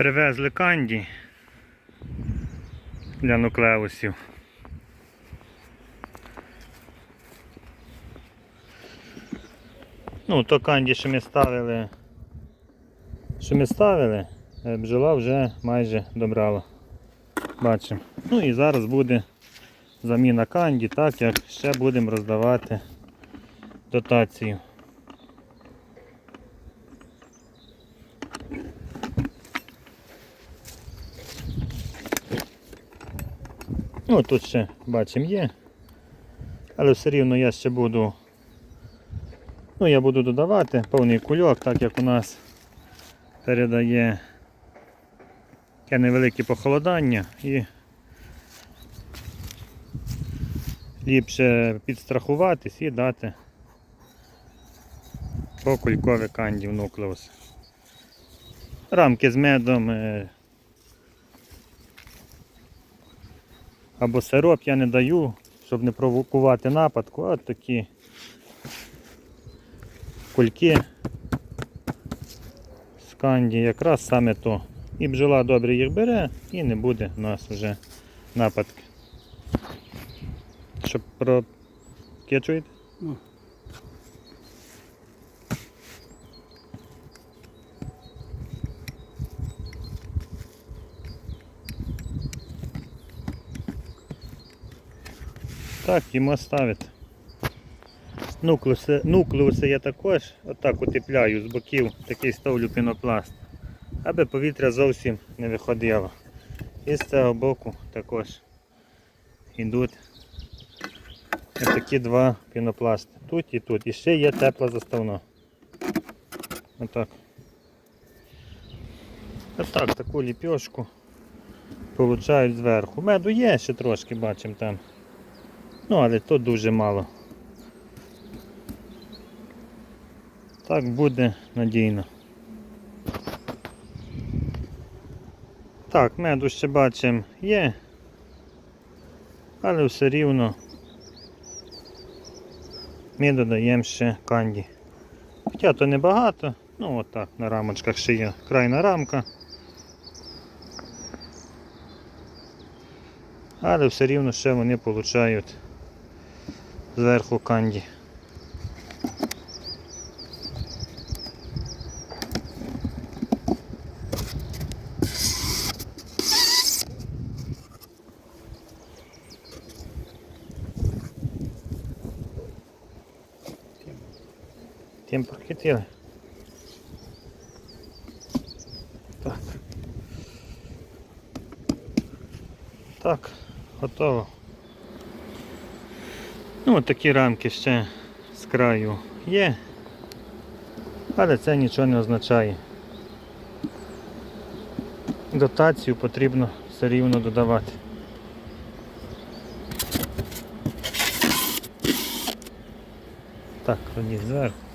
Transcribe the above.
Привезли канді для нуклеусів. Ну, то канді, що ми ставили, що ми ставили, е, бджола вже майже добрала. Бачимо. Ну і зараз буде заміна канді, так як ще будемо роздавати дотацію. Ну, тут ще бачимо є. Але все рівно я ще буду. Ну, я буду додавати повний кульок, так як у нас передає таке невелике похолодання і ліпше підстрахуватись і дати по кулькові канді в нуклеус. Рамки з медом або сироп я не даю, щоб не провокувати нападку, а такі кульки сканді якраз саме то. І бджола добре їх бере і не буде у нас вже нападки. Щоб про чуєте? Так, йому ставити. Нуклеуси, нуклеуси я також отак утепляю з боків, такий ставлю пінопласт, аби повітря зовсім не виходило. І з цього боку також йдуть такі два пінопласти. Тут і тут. І ще є тепла заставна. Отак. Отак, таку ліпьошку получають зверху. Меду є ще трошки, бачимо там. Ну, але то дуже мало. Так буде надійно. Так, меду ще бачимо є, але все рівно ми додаємо ще канді. Хоча то небагато, ну отак на рамочках ще є крайна рамка. Але все рівно ще вони получають зверху канді. Тим прокипіли. Так. Так, готово. Ну, от такі рамки ще з краю є, але це нічого не означає. Дотацію потрібно все рівно додавати. Так, тоді зверху.